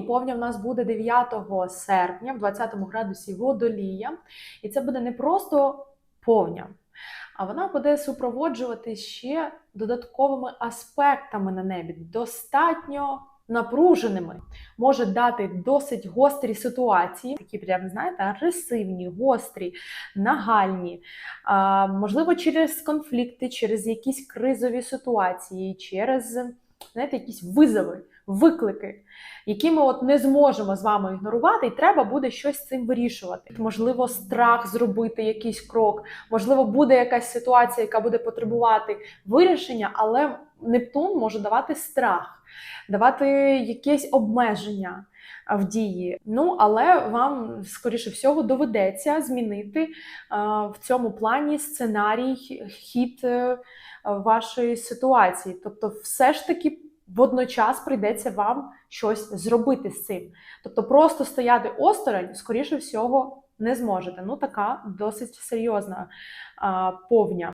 Повня в нас буде 9 серпня в 20 градусі водолія, і це буде не просто повня, а вона буде супроводжувати ще додатковими аспектами на небі, достатньо напруженими, може дати досить гострі ситуації, такі прям, знаєте, агресивні, гострі, нагальні, а, можливо, через конфлікти, через якісь кризові ситуації, через знаєте, якісь визови, виклики, які ми от не зможемо з вами ігнорувати, і треба буде щось з цим вирішувати. Можливо, страх зробити якийсь крок, можливо, буде якась ситуація, яка буде потребувати вирішення, але Нептун може давати страх, давати якесь обмеження в дії. Ну, але вам, скоріше всього, доведеться змінити в цьому плані сценарій, хід е, вашої ситуації. Тобто, все ж таки. Водночас прийдеться вам щось зробити з цим. Тобто просто стояти осторонь, скоріше всього, не зможете. Ну, така досить серйозна а, повня.